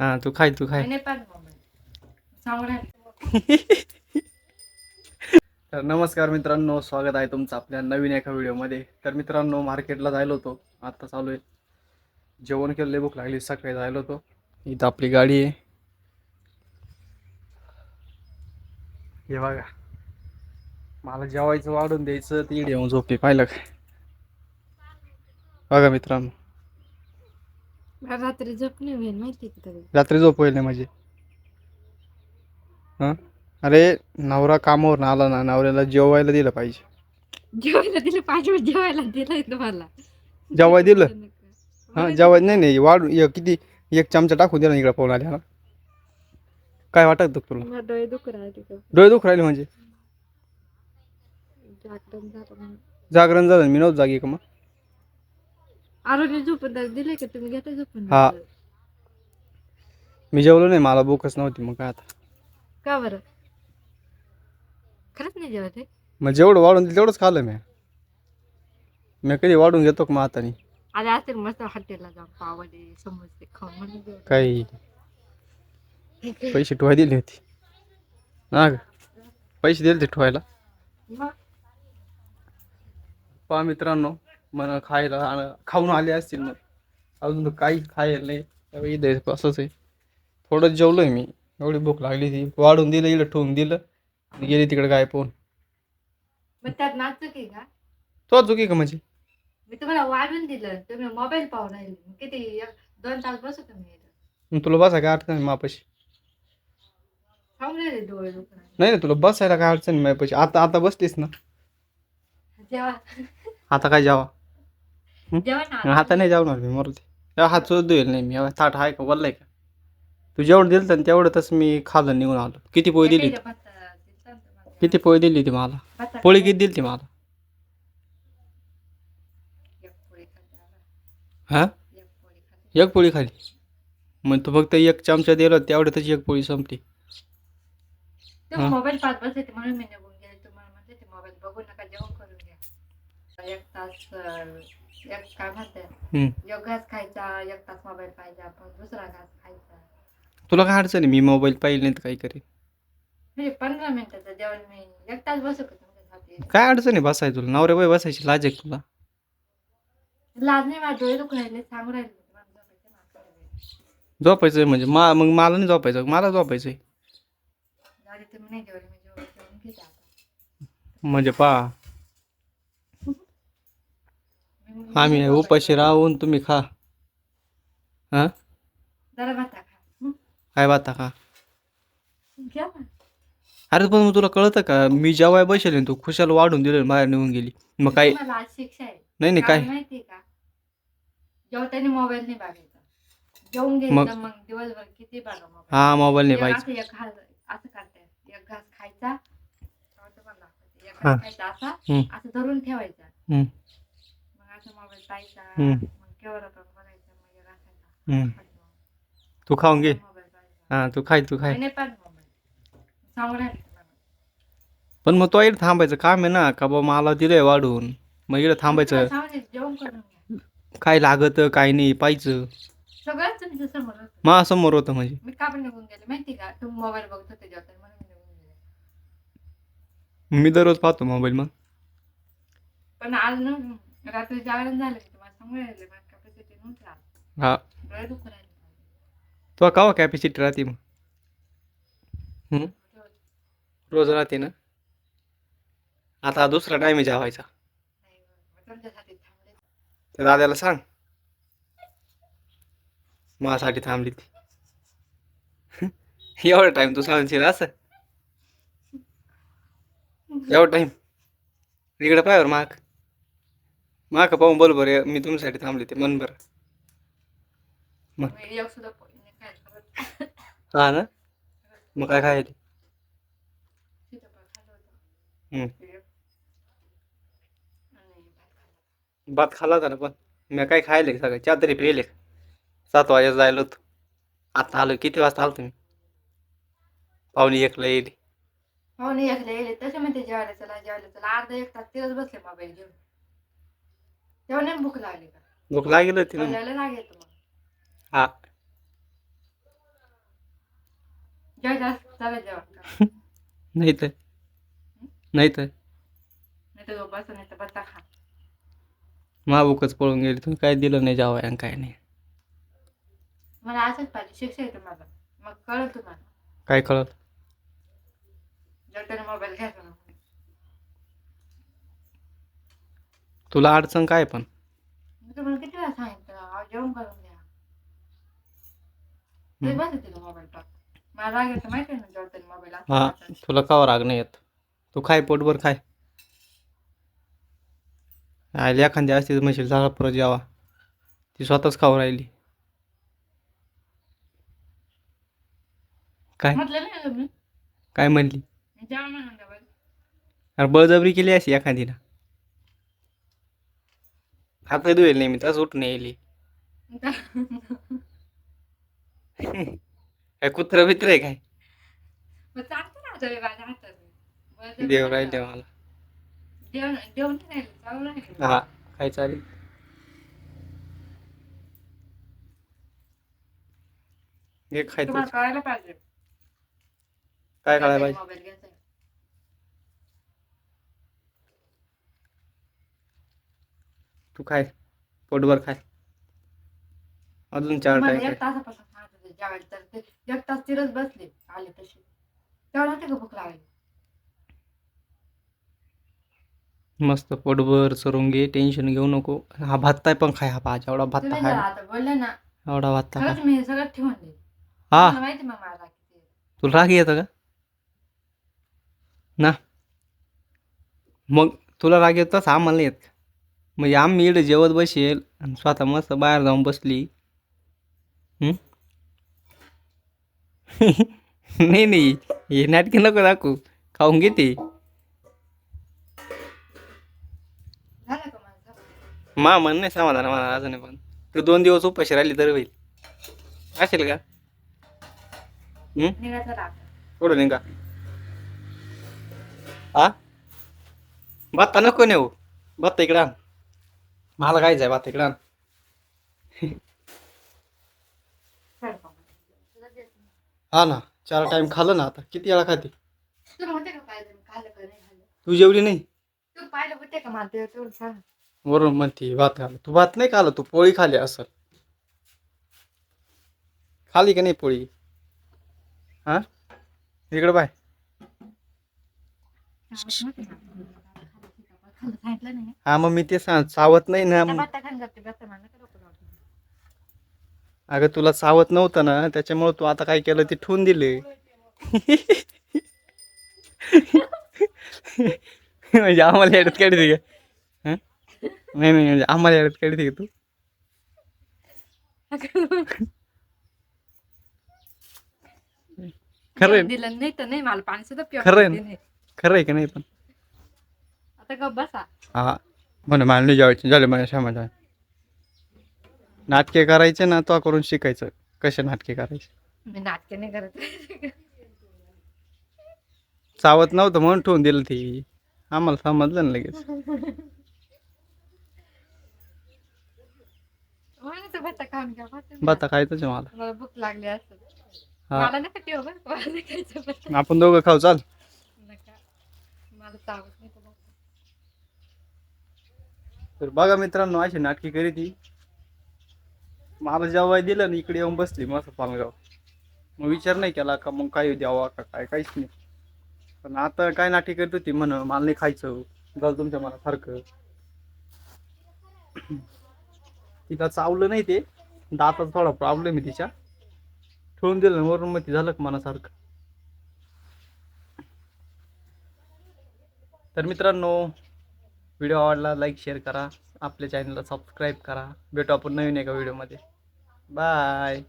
हा खाय नाही पाहिजे मोबाईल. सांगू नाही तर नमस्कार मित्रांनो स्वागत आहे तुमचं आपल्या नवीन एका व्हिडिओमध्ये. तर मित्रांनो मार्केटला जायलो होतो. आता चालू आहे. जेवण केलं लय भूक लागली सकाळी जायलो होतो. इथं आपली गाडी आहे. हे बघा. मला जेवायचं वाढून द्यायचं ती येऊन झोपली पाहिलं काय. बघा मित्रांनो. रात्री झोप नाही होईल माहिती का तरी रात्री झोपवेल नाही म्हणजे हां? अरे नवरा कामावर आला ना नवऱ्याला जेवायला दिलं पाहिजे. जेवायला दिलं पाहिजे जेवायला दिलंय तुम्हाला. जेवाय दिलं? हां जेवाय नाही नाही एक किती एक चमचा टाकून दिला इकडे पाहून आल्या काय वाटत होतं तुला? मला डोळे दुख राहिले का? डोळे दुख राहिले म्हणजे? जागरण झालं म्हणून. जागरण झालं मी नव्हतं जागी का मग? आरोग्य झोपून तर दिले का? तुम्ही घेता झोपून हा. मी जेवलो नाही मला भूकच नव्हती मग काय आता. का बरं? खरंच नाही जेवत आहे? मग जेवढं वाढून दिलं तेवढंच खाल्लं मी. मी कधी वाढून घेतो का मग आज असतील मस्त हॉटेलला जाऊन पावडे समोसे खाऊन म्हणून जेवत. काही पैसे ठेवाय दिले होते. ना ग पैसे दिले ते ठेवायला. मग पहा मित्रांनो मला खायला आण- खाऊन आले असतील मग. अजून काही खायला नाही. त्यावेळी इथं असंच आहे. थोडं जेवलोय मी. एवढी भूक लागली ती वाढून दिलं इकडे ठेवून दिलं. आणि गेली तिकडे काय पोहून तो चुकी का म्हणजे? मी तुम्हाला वाढून दिलं. तुम्ही मोबाईल पाहून किती दोन तास बसू तुम्ही तुला बसाय काय अडचण मापाशी. नाही नाही तुला बसायला काय अडचण मापाशी? आता आता बसलीस ना. आता काय जावा? जेवा ना आता नाही जाऊणार मी मरू दे हात सुद्धा देईल नाही मी. ताट आहे का? वल्लाय का? तू जेवढं दिलं तर तेवढंच मी खाल्लं निघून आलो. किती पोळी दिली? किती ना पोळी दिली ती मला? पोळी किती दिली ती मला. हा? एक पोळी खाली मग तू फक्त एक चमचा दिला तेवढ्यातच एक पोळी संपली. मोबाईल बसले म्हणून मी निघून गेले. तुम्हाला म्हणते ते मोबाईल बघू नका जेवण करून घ्या. एक तास एक काय म्हणते? हम्म. एक घास खायचा एक तास मोबाईल पाहिजे आपण दुसरा घास खायचा. तुला काय अडचण आहे? मी मोबाईल पाहिजे नाही तर काही म्हणजे पंधरा मिनिटाचं जेवण मी एक तास बसू का काय अडचण आहे बसाय तुला? नवऱ्या बाई बसायची लाज आहे का तुला? लाज नाही माझे डोळे राहिले सांगू राहिले मी तुम्हाला झोपायचं म्हणजे मा मग मला नाही झोपायचं. मला झोपायचं आहे जाऊ दे, तुम्ही नाही जेवले मी जेवण जेवण घेते आता. म्हणजे पा मी- आम्ही उपाशी राहून तुम्ही खा. हा? खा? काय बाता ना. अरे पण मग तुला कळतं का? मी जेव्हा बसेल तू खुशाल वाढून दिलं बाहेर निघून गेली. मग काय? नाही नाही काय? जेवताना मोबाईल नाही बघायचा. जेवून मग- घ्यायचं मग दिवसभर किती बघा मोबाईल हा मोबाईल नाही पाहिजे असं एक घास असं करताय एक घास खायचा. असं धरून ठेवायचा हम्म. मग असं मोबाईल पाहायचा हम्म. मग केवढा पण बघायचा मग एक घासायचा हम्म. तू खाऊन घे. मोबाईल हा तू खाय तू खाय. नाही पण मोबाईल. सांगू राहिले तुम्हाला पण मग तो इकडे थांबायचं काम आहे ना का बा मला दिलंय वाढून. मग इकडे थांबायचं. तुम्हाला सांगू राहिले, जेवण करून घ्या. काय लागत काय नाही पाहिजे सगळंच तुमच्यासमोर होतं. मा समोर होतं म्हणजे. मी का पण निघून गेले माहिती का? तुम्ही मोबाईल बघत होते जेवताना म्हणून मी निघून गेले. मी दररोज पाहतो मोबाईल मग. पण आज ना रात्री जागरण झालं की तुम्हाला राहिले कॅपॅसिटी नव्हती हा. डोळे दुखू राहिले. तो कावा कॅपॅसिटी राहते मग? हम्म? रोज राहते ना? आता हा दुसरा टाइम जेवायचा. नाही, मग तुमच्यासाठी थांबले त्या दादाला सांग. माझ्यासाठी थांबली ती. एवढा टाइम तू सांगशील असं? एवढा टाइम इकडे पाय बरं माग. माग पाहून बोल बरं मी तुमच्यासाठी थांबली ते. मन बरं. मग. हा ना? मग काय खायला? भात खाल्ला. होता ना पण. मी काय खायले सगळं? चहा तरी पिले सात वाजता जायला होतो. आता आलो किती वाजता आलो तुम्ही पाहुणे एकला येईल. नाही एकले येले तसे म्हणते जेवायला चला जेवायला चला. अर्धा एक तास तिथंच बसले मोबाईल घेऊन. जेवण्याला भूक लागली भूक लागेल होती ना. लागेल तुम्हाला हा. जेव जास्त झालं जेवण का नाही तर. नाही तर नाही तर बत्ता खा. माबूकच पळून गेली. तुम्ही काय दिलं नाही जावा आणि काय नाही. मला असंच पाहिजे शिक्षा मग तुम्हाला. काय कळत मोबाईल घ्यायचा तुला अडचण काय पण. मी तुम्हाला किती वेळा सांगितलं अहो, जेवण करून घ्या. ते हम्म. बस तिला मोबाईल टाक मला राग येतो माहिती आहे ना जेव्हा त्याने मोबाईल हा तुला कावा राग नाही येत. तू खाय पोटभर खाय. आली एखादी असती तर म्हणशील झाला परत यावा ती स्वतःच खाऊ राहिली. काय? म्हटलं नाही ना तुम्ही? काय म्हणली? जेवण म्हणून. अरे बळजबरी केली अशी एखादीला. हात नाही धुवेल नाही मी तसं उठून येईल काय कुत्र बित्र आहे काय? देव. राहिले मला नाही चालू राहिलं. हा काय चालेल. हे खायचं. तुम्हाला कळायला पाहिजे काय खायला पाहिजे मोबाईल घ्यायचा तू खाय. पोटभर खाय. अजून चार टाइम एक तासापासून सांगत होते जेवायला. तर ते एक तास तिरच बसले. आले तसे. तेवढा नव्हते का भूक लागली? मस्त पोटभर चरून घे. टेन्शन घेऊ नको. हा भात पण खाय. हा भाज एवढा भात तुम्ही खाय. आता बोलले ना. एवढा भात खरंच मी हे सगळं ठेवून देईल हा. तुम्हाला माहिती मग मला किती तुला राग येतं का? ना. मग तुला राग येत तसं आम्हाला येत का? म्हणजे आम्ही इकडे जेवत बसेल आणि स्वतः मस्त बाहेर जाऊन बसली. नाही नाही. हे नाटकी नको दाखवू. खाऊन घेते. मा म्हण नाही समाधान मला अजून पण. तू दोन दिवस उपाशी राहिली तर होईल. असेल का? निघायचं राग कुठं निघा? हा बत्ता नको नेऊ. बत्ता इकडं मला कायच आहे बत्ता इकडं. हा ना चार टाइम खाल्लं ना आता. किती वेळा खाते? तुला म्हणते का पाहिजे मी खाल्लं का नाही खाल्लं? तू जेवली नाही? तू पाहिलं होते का मला? ते तेवढं सांग. वरून म्हणते भात खाल्लं तू भात नाही खाल्लं तू पोळी खाली असल. खाली का नाही पोळी? हा? इकडं बाय सांगितलं नाही हा मग मी ते सांग चावत नाही ना मग. बत्ता खान करते बत्ता मला नका डोकं लावू. अगं तुला चावत नव्हतं ना त्याच्यामुळे तू आता काय केलं ते ठेवून दिले म्हणजे आम्हाला येडत काढते का हं? नाही नाही म्हणजे आम्हाला येडत काढते का तू खरं आहे? दिलं नाही तर नाही मला पाणी सुद्धा खरं आहे ना? देते नाही. खरं आहे का नाही पण आता गप बसा. हा म्हणे मला नाही जेवायचे. झाले माझ्या समाधान. नाटके करायचे ना तो करून शिकायचं. कसे नाटके करायचे? मी नाटके नाही करत. चावत नव्हतं म्हणून ठेवून दिलं ती. आम्हाला समजलं ना लगेच. म्हणून तर बत्ता खाऊन घ्या बत्ता बता खायचंच आहे मला. मला भूक लागली असत हा. मला नका ठेव बरं. का, मला नाही खायचं बत्ता. आपण दोघं खाऊ चाल. नका. मला चावत नाही. तर बघा मित्रांनो अशी नाटकी करी ती मला जेव्हा दिलं ना इकडे येऊन बसली मस्त पालगाव मग विचार नाही केला का मग काय द्यावा का काय काहीच नाही. पण आता काय नाटकी करत होती म्हण मला नाही खायचं झालं तुमच्या मनासारखं तिला चावलं नाही ते. दाताचा थोडा प्रॉब्लेम आहे तिच्या. ठेवून दिलं ना वरून मग ती झालं का मनासारखं. तर मित्रांनो व्हिडिओ आवडला लाईक शेअर करा. आपल्या चॅनलला सबस्क्राईब करा. भेटू आपण नवीन एका व्हिडिओमध्ये बाय